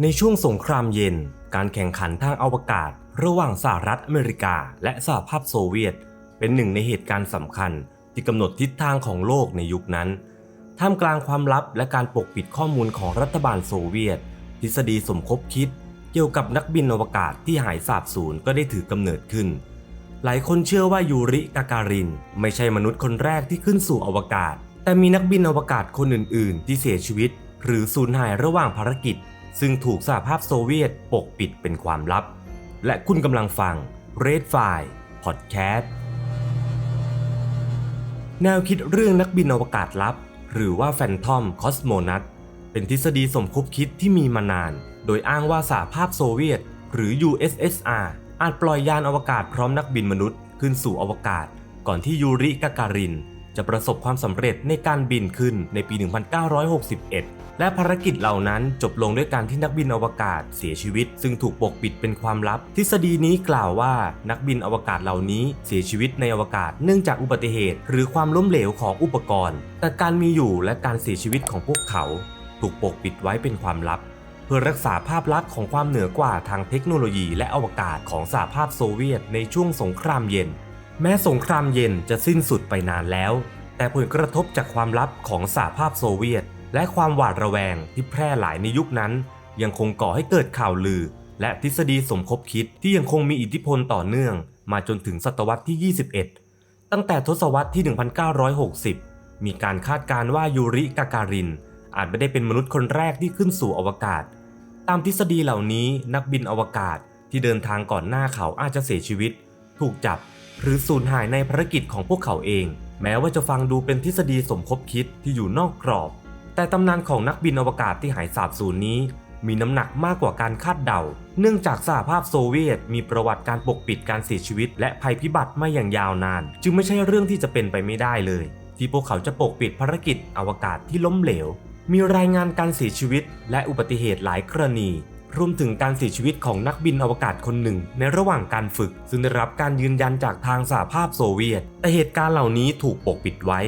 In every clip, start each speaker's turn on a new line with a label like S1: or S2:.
S1: ในช่วงสงครามเย็น การแข่งขันทางอวกาศ ระหว่างสหรัฐอเมริกา และสหภาพโซเวียต เป็นหนึ่งในเหตุการณ์สำคัญ ที่กำหนดทิศทางของโลกในยุคนั้น ท่ามกลางความลับและการปกปิดข้อมูลของรัฐบาลโซเวียต ทฤษฎีสมคบคิด เกี่ยวกับนักบินอวกาศที่หายสาบสูญก็ได้ถือกำเนิดขึ้น หลายคนเชื่อว่ายูริกาการิน ไม่ใช่มนุษย์คนแรกที่ขึ้นสู่อวกาศ แต่มีนักบินอวกาศคนอื่น ๆ ที่เสียชีวิต หรือสูญหายระหว่างภารกิจ ซึ่งถูกสหภาพโซเวียตปกปิดเป็นความลับ และคุณกำลังฟัง Red File Podcast แนวคิดเรื่องนักบินอวกาศลับ หรือว่า Phantom Cosmonaut เป็นทฤษฎีสมคบคิดที่มีมานาน โดยอ้างว่าสหภาพโซเวียต หรือ USSR อาจปล่อยยานอวกาศพร้อมนักบินมนุษย์ขึ้นสู่อวกาศ ก่อนที่ยูริกาการิน จะประสบความสำเร็จในการบินขึ้นในปี 1961 และภารกิจเหล่านั้นจบลงด้วยการที่นักบินอวกาศเสียชีวิต ซึ่งถูกปกปิดเป็นความลับ ทฤษฎีนี้กล่าวว่านักบินอวกาศเหล่านี้เสียชีวิตในอวกาศเนื่องจากอุบัติเหตุ หรือความล้มเหลวของอุปกรณ์ แต่การมีอยู่และการเสียชีวิตของพวกเขา ถูกปกปิดไว้เป็นความลับ เพื่อรักษาภาพลักษณ์ของความเหนือกว่าทางเทคโนโลยีและอวกาศของสหภาพโซเวียตในช่วงสงครามเย็น แม้สงครามเย็นจะสิ้นสุดไปนานแล้ว แต่ผลกระทบจากความลับของสหภาพโซเวียต และความหวาดระแวงที่แพร่หลายในยุคนั้น ยังคงก่อให้เกิดข่าวลือ และทฤษฎีสมคบคิดที่ยังคงมีอิทธิพลต่อเนื่อง มาจนถึงศตวรรษที่ 21 ตั้งแต่ทศวรรษที่ 1960 มีการคาดการณ์ว่ายูริกาการิน อาจไม่ได้เป็นมนุษย์คนแรกที่ขึ้นสู่อวกาศ ตามทฤษฎีเหล่านี้นักบินอวกาศที่เดินทางก่อนหน้าเขาอาจจะเสียชีวิต ถูกจับ หรือสูญหายในภารกิจของพวกเขาเอง แม้ว่าจะฟังดูเป็นทฤษฎีสมคบคิดที่อยู่นอกกรอบ แต่ตำนานของนักบินอวกาศที่หายสาบสูญนี้ มีน้ำหนักมากกว่าการคาดเดา เนื่องจากสหภาพโซเวียต มีประวัติการปกปิดการเสียชีวิต และภัยพิบัติมาอย่างยาวนาน จึงไม่ใช่เรื่องที่จะเป็นไปไม่ได้เลย ที่พวกเขาจะปกปิดภารกิจอวกาศที่ล้มเหลว มีรายงานการเสียชีวิต และอุบัติเหตุหลายกรณี รวมถึงการเสียชีวิตของนักบินอวกาศคนหนึ่ง ในระหว่างการฝึก ซึ่งได้รับการยืนยันจากทางสหภาพโซเวียต แต่เหตุการณ์เหล่านี้ถูกปกปิดไว้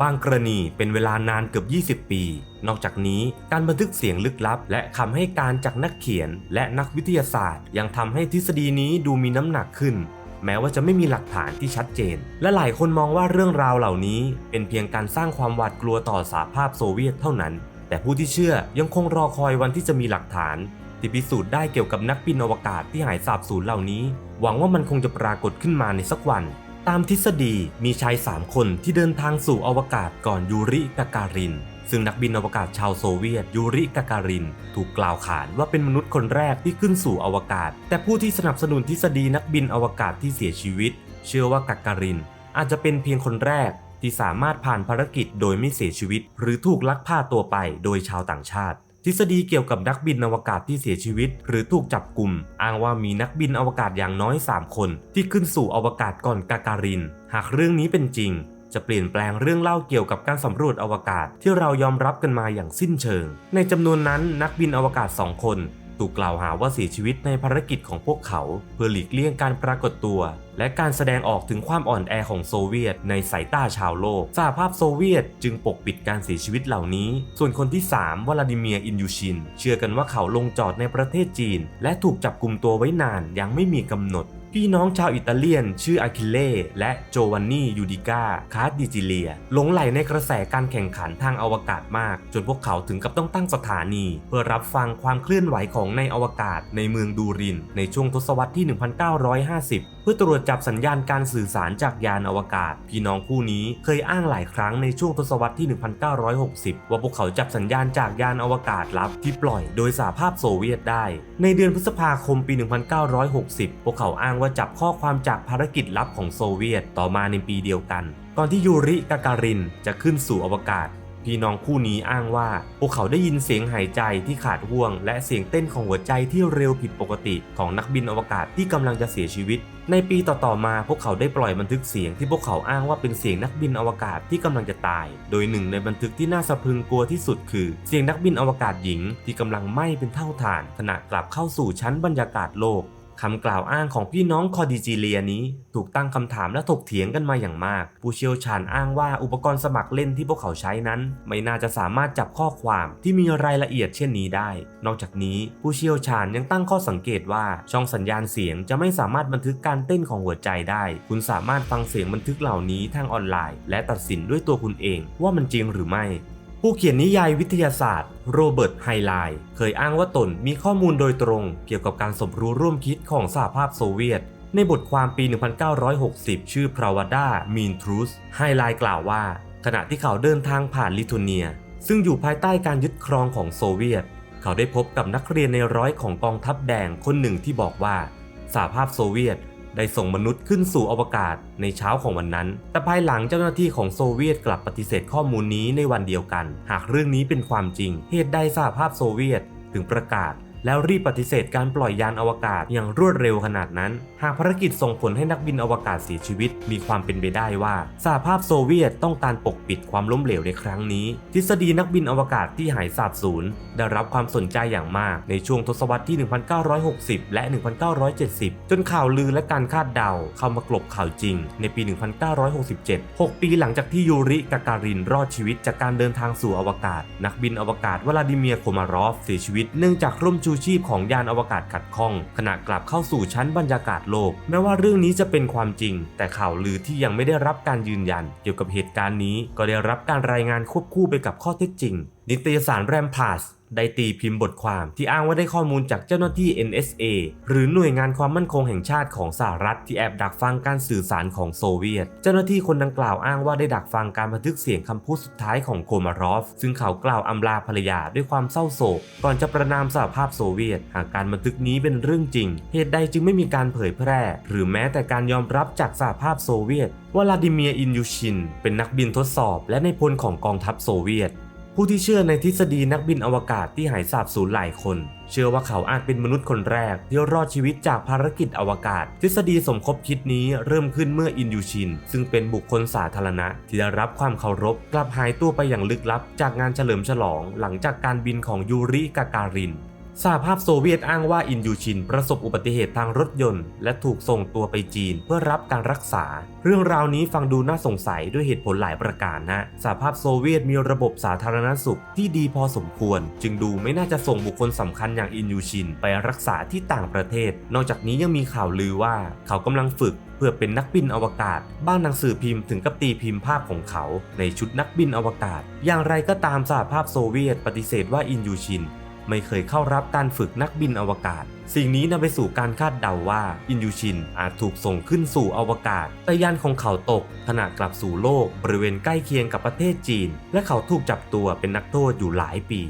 S1: บางกรณีเป็นเวลานานเกือบ 20 ปี นอกจากนี้การบันทึกเสียงลึกลับ และคำให้การจากนักเขียน และนักวิทยาศาสตร์ ยังทำให้ทฤษฎีนี้ดูมีน้ำหนักขึ้นแม้ว่าจะไม่มีหลักฐานที่ชัดเจน และหลายคนมองว่าเรื่องราวเหล่านี้ เป็นเพียงการสร้างความหวาดกลัวต่อสหภาพโซเวียตเท่านั้น แต่ผู้ที่เชื่อยังคงรอคอยวันที่จะมีหลักฐาน ที่พิสูจน์ได้เกี่ยวกับนักบินอวกาศที่หายสาบสูญเหล่านี้ หวังว่ามันคงจะปรากฏขึ้นมาในสักวัน ตามทฤษฎีมีชาย 3 คนที่เดินทางสู่อวกาศก่อนยูริกาการิน ซึ่งนักบินอวกาศชาวโซเวียตยูริกาการิน ถูกกล่าวขานว่าเป็นมนุษย์คนแรกที่ขึ้นสู่อวกาศ แต่ผู้ที่สนับสนุนทฤษฎีนักบินอวกาศที่เสียชีวิต เชื่อว่ากาการิน อาจจะเป็นเพียงคนแรกที่สามารถผ่านภารกิจโดยไม่เสียชีวิต หรือถูกลักพาตัวไปโดยชาวต่างชาติ ทฤษฎีเกี่ยวกับนักบินอวกาศที่เสียชีวิต หรือถูกจับกลุ่ม อ้างว่ามีนักบินอวกาศอย่างน้อย 3 คน ที่ขึ้นสู่อวกาศก่อนกาการิน หากเรื่องนี้เป็นจริง จะเปลี่ยนแปลงเรื่องเล่าเกี่ยวกับการสำรวจอวกาศที่เรายอมรับกันมาอย่างสิ้นเชิง ในจำนวนนั้นนักบินอวกาศ 2 คน ถูกกล่าวหาว่าเสียชีวิตในภารกิจของพวกเขา เพื่อหลีกเลี่ยงการปรากฏตัวและการแสดงออกถึงความอ่อนแอของโซเวียตในสายตาชาวโลก สหภาพโซเวียตจึงปกปิดการเสียชีวิตเหล่านี้ ส่วนคนที่ 3วลาดิเมียร์อินยูชิน เชื่อกันว่าเขาลงจอดในประเทศจีน และถูกจับกลุ่มตัวไว้นานยังไม่มีกำหนดพี่น้องชาวอิตาเลียน ชื่ออาคิเล่และโจวันนี่ยูดิก้าคาร์ดิจิเลียหลงไหลในกระแสการแข่งขันทางอวกาศมาก จนพวกเขาถึงกับต้องตั้งสถานี เพื่อรับฟังความเคลื่อนไหวของในอวกาศในเมืองดูริน ในช่วงทศวรรษที่ 1950 เพื่อตรวจจับสัญญาณการสื่อสารจากยานอวกาศ พี่น้องคู่นี้เคยอ้างหลายครั้งในช่วงทศวรรษที่ 1960 ว่าพวกเขาจับสัญญาณจากยานอวกาศลับที่ปล่อยโดยสหภาพโซเวียตได้ ในเดือนพฤษภาคมปี 1960 พวกเขาอ้างว่าจับข้อความจากภารกิจลับของโซเวียตต่อมาในปีเดียวกัน ก่อนที่ยูริกาการินจะขึ้นสู่อวกาศ พี่น้องคู่นี้อ้างว่า พวกเขาได้ยินเสียงหายใจที่ขาดห่วง และเสียงเต้นของหัวใจที่เร็วผิดปกติของนักบินอวกาศที่กำลังจะเสียชีวิต ในปีต่อๆมาพวกเขาได้ปล่อยบันทึกเสียงที่พวกเขาอ้างว่าเป็นเสียงนักบินอวกาศที่กำลังจะตาย โดยหนึ่งในบันทึกที่น่าสะพรึงกลัวที่สุดคือ เสียงนักบินอวกาศหญิง ที่กำลังไหม้เป็นเท่าฐานขณะกลับเข้าสู่ชั้นบรรยากาศโลก คำกล่าวอ้างของพี่น้องคอดิจิเลียนี้ ถูกตั้งคำถามและถกเถียงกันมาอย่างมาก ผู้เชี่ยวชาญอ้างว่าอุปกรณ์สมัครเล่นที่พวกเขาใช้นั้น ไม่น่าจะสามารถจับข้อความที่มีรายละเอียดเช่นนี้ได้ นอกจากนี้ผู้เชี่ยวชาญยังตั้งข้อสังเกตว่าช่องสัญญาณเสียงจะไม่สามารถบันทึกการเต้นของหัวใจได้ คุณสามารถฟังเสียงบันทึกเหล่านี้ทางออนไลน์ และตัดสินด้วยตัวคุณเองว่ามันจริงหรือไม่ ผู้เขียนนิยายวิทยาศาสตร์โรเบิร์ตไฮไลน์เคยอ้างว่าตนมีข้อมูลโดยตรงเกี่ยวกับการสมรู้ร่วมคิดของสหภาพโซเวียต ในบทความปี 1960 ชื่อ Pravda Mean Truth ไฮไลน์กล่าวว่า ขณะที่เขาเดินทางผ่านลิทัวเนีย ซึ่งอยู่ภายใต้การยึดครองของโซเวียต เขาได้พบกับนักเรียนในร้อยของกองทัพแดงคนหนึ่งที่บอกว่าสหภาพโซเวียต ได้ส่งมนุษย์ขึ้นสู่อวกาศในเช้าของวันนั้น แต่ภายหลังเจ้าหน้าที่ของโซเวียตกลับปฏิเสธข้อมูลนี้ในวันเดียวกัน หากเรื่องนี้เป็นความจริง เหตุใดสหภาพโซเวียตถึงประกาศ แล้วรีบปฏิเสธการปล่อยยานอวกาศอย่างรวดเร็วขนาดนั้น หากภารกิจส่งผลให้นักบินอวกาศเสียชีวิต มีความเป็นไปได้ว่าสหภาพโซเวียตต้องการปกปิดความล้มเหลวในครั้งนี้ ทฤษฎีนักบินอวกาศที่หายสาบสูญได้รับความสนใจอย่างมากในช่วงทศวรรษที่ 1960 และ 1970 จนข่าวลือและการคาดเดาเข้ามากลบข่าวจริง ในปี 1967 6 ปีหลังจากที่ยูริกาการินรอดชีวิตจากการเดินทางสู่อวกาศ นักบินอวกาศวลาดิเมียร์โคมารอฟเสียชีวิตเนื่องจากร่มจูชูชีพของยานอวกาศขัดข้อง ขณะกลับเข้าสู่ชั้นบรรยากาศโลก แม้ว่าเรื่องนี้จะเป็นความจริง แต่ข่าวลือที่ยังไม่ได้รับการยืนยัน เกี่ยวกับเหตุการณ์นี้ก็ได้รับการรายงานควบคู่ไปกับข้อเท็จจริง นิตยสารแรมพาส ได้ตีพิมพ์บทความที่อ้างว่าได้ข้อมูลจากเจ้าหน้าที่ NSA หรือหน่วยงานความมั่นคงแห่งชาติของสหรัฐที่แอบดักฟังการสื่อสารของโซเวียต เจ้าหน้าที่คนดังกล่าวอ้างว่าได้ดักฟังการบันทึกเสียงคำพูดสุดท้ายของโคมารอฟ ซึ่งเขากล่าวอำลาภรรยาด้วยความเศร้าโศก ก่อนจะประนามสหภาพโซเวียต หากการบันทึกนี้เป็นเรื่องจริง เหตุใดจึงไม่มีการเผยแพร่ หรือแม้แต่การยอมรับจากสหภาพโซเวียตวลาดิเมียร์ อินยูชิน เป็นนักบินทดสอบและในพลของกองทัพโซเวียต ผู้ที่เชื่อในทฤษฎีนักบินอวกาศที่หายสาบสูญหลายคน เชื่อว่าเขาอาจเป็นมนุษย์คนแรกที่รอดชีวิตจากภารกิจอวกาศ ทฤษฎีสมคบคิดนี้เริ่มขึ้นเมื่ออินยูชิน ซึ่งเป็นบุคคลสาธารณะ ที่ได้รับความเคารพกลับหายตัวไปอย่างลึกลับ จากงานเฉลิมฉลอง หลังจากการบินของยูริกาการิน สหภาพโซเวียตอ้างว่าอินยูชินประสบอุบัติเหตุทางรถยนต์ และถูกส่งตัวไปจีนเพื่อรับการรักษา เรื่องราวนี้ฟังดูน่าสงสัยด้วยเหตุผลหลายประการนะสหภาพโซเวียตมีระบบสาธารณสุขที่ดีพอสมควร จึงดูไม่น่าจะส่งบุคคลสำคัญอย่างอินยูชินไปรักษาที่ต่างประเทศ นอกจากนี้ยังมีข่าวลือว่าเขากำลังฝึกเพื่อเป็นนักบินอวกาศ บ้านหนังสือพิมพ์ถึงกับตีพิมพ์ภาพของเขา ในชุดนักบินอวกาศ อย่างไรก็ตามสหภาพโซเวียตปฏิเสธว่าอินยูชิน ไม่เคยเข้ารับการฝึกนักบินอวกาศ สิ่งนี้นำไปสู่การคาดเดาว่า อินยูชินอาจถูกส่งขึ้นสู่อวกาศ แต่ยานของเขาตกขณะกลับสู่โลกบริเวณใกล้เคียงกับประเทศจีน และเขาถูกจับตัวเป็นนักโทษอยู่หลายปี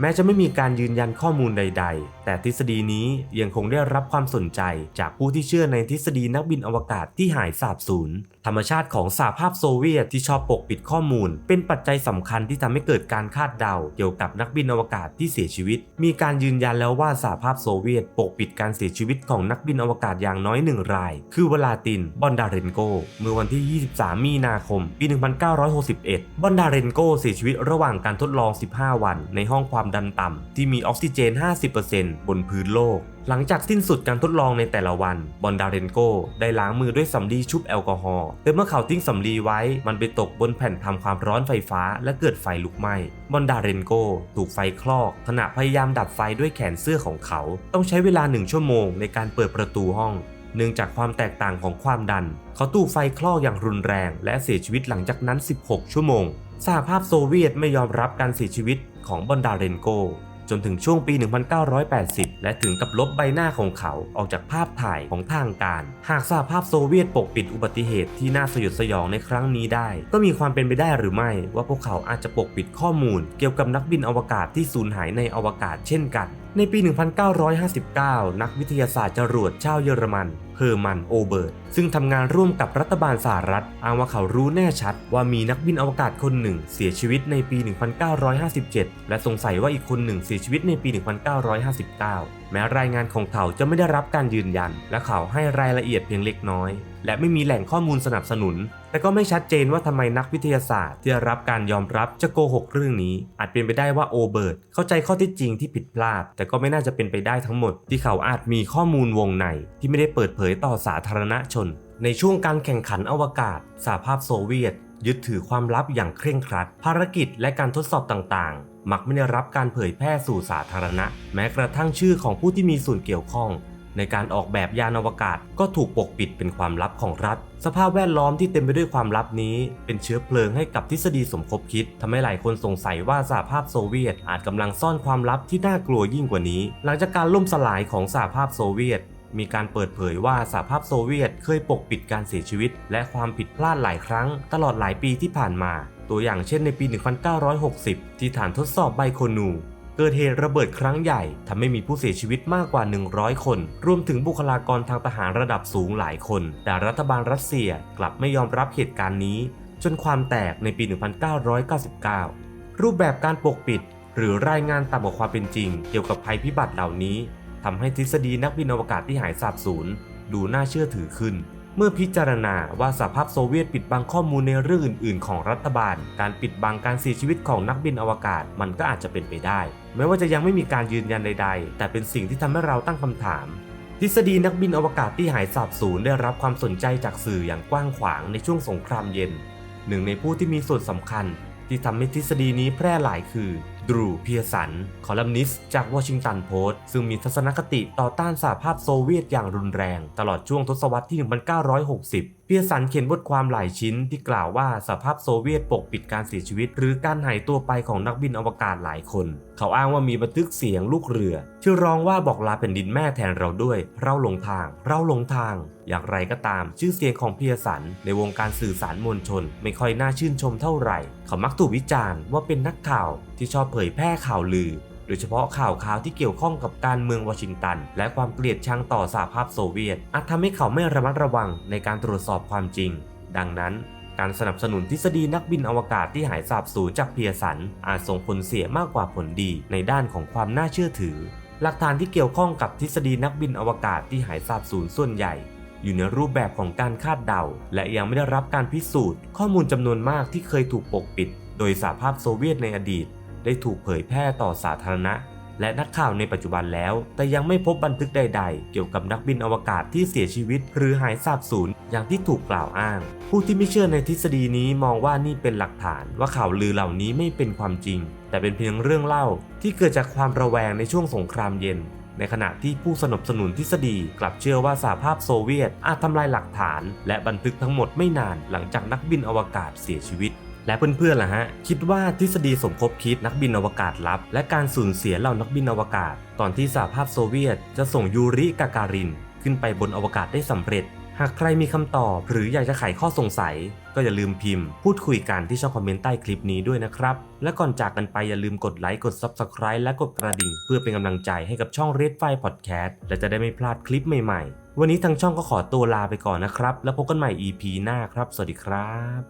S1: แม้จะไม่มีการยืนยันข้อมูลใด ๆ แต่ทฤษฎีนี้ยังคงได้รับความสนใจจากผู้ที่เชื่อในทฤษฎีนักบินอวกาศที่หายสาบสูญ ธรรมชาติของสหภาพโซเวียตที่ชอบปกปิดข้อมูล เป็นปัจจัยสำคัญที่ทำให้เกิดการคาดเดา เกี่ยวกับนักบินอวกาศที่เสียชีวิต มีการยืนยันแล้วว่าสหภาพโซเวียตปกปิดการเสียชีวิตของนักบินอวกาศอย่างน้อยหนึ่งราย คือวลาติน บอนดาเรนโก เมื่อวันที่ 23 มีนาคม ปี 1961 บอนดาเรนโกเสียชีวิตระหว่างการทดลอง 15 วัน ในห้องความดันต่ำที่มีออกซิเจน 50%บนพื้นโลก หลังจากสิ้นสุดการทดลองในแต่ละวัน บอนดาเรนโกได้ล้างมือด้วยสำลีชุบแอลกอฮอล์แต่เมื่อเขาทิ้งสำลีไว้ มันไปตกบนแผ่นทำความร้อนไฟฟ้า และเกิดไฟลุกไหม้ บอนดาเรนโกถูกไฟคลอก ขณะพยายามดับไฟด้วยแขนเสื้อของเขา ต้องใช้เวลาหนึ่งชั่วโมงในการเปิดประตูห้องเนื่องจากความแตกต่างของความดัน เขาตู้ไฟคลอกอย่างรุนแรง และเสียชีวิตหลังจากนั้น 16 ชั่วโมง สหภาพโซเวียตไม่ยอมรับการเสียชีวิตของบอนดาเรนโก จนถึงช่วงปี 1980 และถึงกับลบใบหน้าของเขาออกจากภาพถ่ายของทางการ หากสหภาพโซเวียตปกปิดอุบัติเหตุที่น่าสยดสยองในครั้งนี้ได้ ก็มีความเป็นไปได้หรือไม่ ว่าพวกเขาอาจจะปกปิดข้อมูล เกี่ยวกับนักบินอวกาศที่สูญหายในอวกาศเช่นกัน ในปี 1959 นักวิทยาศาสตร์จรวดชาวเยอรมัน เฮอร์มันโอเบิร์ตซึ่งทำงานร่วมกับรัฐบาลสหรัฐอ้างว่าเขารู้แน่ชัดว่ามีนักบินอวกาศคนหนึ่ง เสียชีวิตในปี 1957 และสงสัยว่าอีกคนหนึ่งเสียชีวิตในปี 1959 แม้รายงานของเขาจะไม่ได้รับการยืนยัน และเขาให้รายละเอียดเพียงเล็กน้อย และไม่มีแหล่งข้อมูลสนับสนุน แต่ก็ไม่ชัดเจนว่าทำไมนักวิทยาศาสตร์ที่รับการยอมรับจะโกหกเรื่องนี้ อาจเป็นไปได้ว่าโอเบิร์ตเข้าใจข้อท็จจริงที่ผิดพลาด แต่ก็ไม่น่าจะเป็นไปได้ทั้งหมด ที่เขาอาจมีข้อมูลวงในที่ไม่ได้เปิดเผยต่อสาธารณชน ในช่วงการแข่งขันอวกาศสหภาพโซเวียต ยึดถือความลับอย่างเคร่งครัด ภารกิจและการทดสอบต่างๆ มักไม่ได้รับการเผยแพร่สู่สาธารณะ แม้กระทั่งชื่อของผู้ที่มีส่วนเกี่ยวข้อง ในการออกแบบยานอวกาศก็ถูกปกปิดเป็นความลับของรัฐ สภาพแวดล้อมที่เต็มไปด้วยความลับนี้ เป็นเชื้อเพลิงให้กับทฤษฎีสมคบคิดทำให้หลายคนสงสัยว่าสหภาพโซเวียต อาจกำลังซ่อนความลับที่น่ากลัวยิ่งกว่านี้ หลังจากการล่มสลายของสหภาพโซเวียตมีการเปิดเผยว่าสหภาพโซเวียตเคยปกปิดการเสียชีวิต และความผิดพลาดหลายครั้ง ตลอดหลายปีที่ผ่านมา ตัวอย่างเช่นในปี 1960 ที่ฐานทดสอบไบโคนู เกิดเหตุระเบิดครั้งใหญ่ทำให้มีผู้เสียชีวิตมากกว่า 100 คน รวมถึงบุคลากรทางทหารระดับสูงหลายคน แต่รัฐบาลรัสเซียกลับไม่ยอมรับเหตุการณ์นี้ จนความแตกในปี 1999 รูปแบบการปกปิด หรือรายงานต่ำกว่าความเป็นจริง เกี่ยวกับภัยพิบัติเหล่านี้ทำให้ทฤษฎีนักบินอวกาศที่หายสาบสูญดูน่าเชื่อถือขึ้น เมื่อพิจารณาว่าสหภาพโซเวียตปิดบังข้อมูลในเรื่องอื่น ๆ ของรัฐบาล การปิดบังการเสียชีวิตของนักบินอวกาศมันก็อาจจะเป็นไปได้ แม้ว่าจะยังไม่มีการยืนยันใด ๆ แต่เป็นสิ่งที่ทำให้เราตั้งคำถาม ทฤษฎีนักบินอวกาศที่หายสาบสูญได้รับความสนใจจากสื่ออย่างกว้างขวางในช่วงสงครามเย็น หนึ่งในผู้ที่มีส่วนสำคัญ ที่ทำให้ทฤษฎีนี้แพร่หลายคือ ดรูเพียสัน คอลัมนิสต์จากวอชิงตันโพสต์ซึ่งมีทัศนคติต่อต้านสหภาพโซเวียตอย่างรุนแรง ตลอดช่วงทศวรรษที่ 1960 เพียสันเขียนบทความหลายชิ้นที่กล่าวว่าสหภาพโซเวียตปกปิดการเสียชีวิต หรือการหายตัวไปของนักบินอวกาศหลายคน เขาอ้างว่ามีบันทึกเสียงลูกเรือ ที่ร้องว่าบอกลาแผ่นดินแม่แทนเราด้วย เราหลงทาง เราหลงทาง อย่างไรก็ตาม ชื่อเสียงของเพียสัน ในวงการสื่อสารมวลชน ไม่ค่อยน่าชื่นชมเท่าไหร่ เขามักถูกวิจารณ์ว่าเป็นนักข่าวที่ชอบเผยแพร่ข่าวลือ โดยเฉพาะข่าวข่าวที่เกี่ยวข้องกับการเมืองวอชิงตัน และความเกลียดชังต่อสหภาพโซเวียต อาจทำให้เขาไม่ระมัดระวังในการตรวจสอบความจริง ดังนั้นการสนับสนุนทฤษฎีนักบินอวกาศที่หายสาบสูญจากเพียสัน อาจส่งผลเสียมากกว่าผลดีในด้านของความน่าเชื่อถือ หลักฐานที่เกี่ยวข้องกับทฤษฎีนักบินอวกาศที่หายสาบสูญส่วนใหญ่ อยู่ในรูปแบบของการคาดเดา และยังไม่ได้รับการพิสูจน์ ข้อมูลจำนวนมากที่เคยถูกปกปิด โดยสหภาพโซเวียตในอดีต ได้ถูกเผยแพร่ต่อสาธารณะ และนักข่าวในปัจจุบันแล้ว แต่ยังไม่พบบันทึกใด ๆ เกี่ยวกับนักบินอวกาศที่เสียชีวิต หรือหายสาบสูญอย่างที่ถูกกล่าวอ้าง ผู้ที่ไม่เชื่อในทฤษฎีนี้มองว่านี่เป็นหลักฐานว่าข่าวลือเหล่านี้ไม่เป็นความจริง แต่เป็นเพียงเรื่องเล่าที่เกิดจากความระแวงในช่วงสงครามเย็นในขณะที่ผู้สนับสนุนทฤษฎีกลับเชื่อว่าสหภาพโซเวียตอาจทำลายหลักฐาน และบันทึกทั้งหมดไม่นานหลังจากนักบินอวกาศเสียชีวิต และเพื่อนๆล่ะฮะ คิดว่าทฤษฎีสมคบคิดนักบินอวกาศลับ และการสูญเสียเหล่านักบินอวกาศก่อนที่สหภาพโซเวียต จะส่งยูริกาการิน ขึ้นไปบนอวกาศได้สำเร็จ หากใครมีคำตอบ หรืออยากจะไขข้อสงสัย ก็อย่าลืมพิมพ์ พูดคุยกันที่ช่องคอมเมนต์ใต้คลิปนี้ด้วยนะครับ และก่อนจากกันไปอย่าลืมกดไลค์กด Subscribe และกดกระดิ่ง เพื่อเป็นกำลังใจให้กับช่อง Red File Podcast และจะได้ไม่พลาดคลิปใหม่ๆ วันนี้ทางช่องก็ขอตัวลาไปก่อนนะครับ แล้วพบกันใหม่ EP หน้าครับ สวัสดีครับ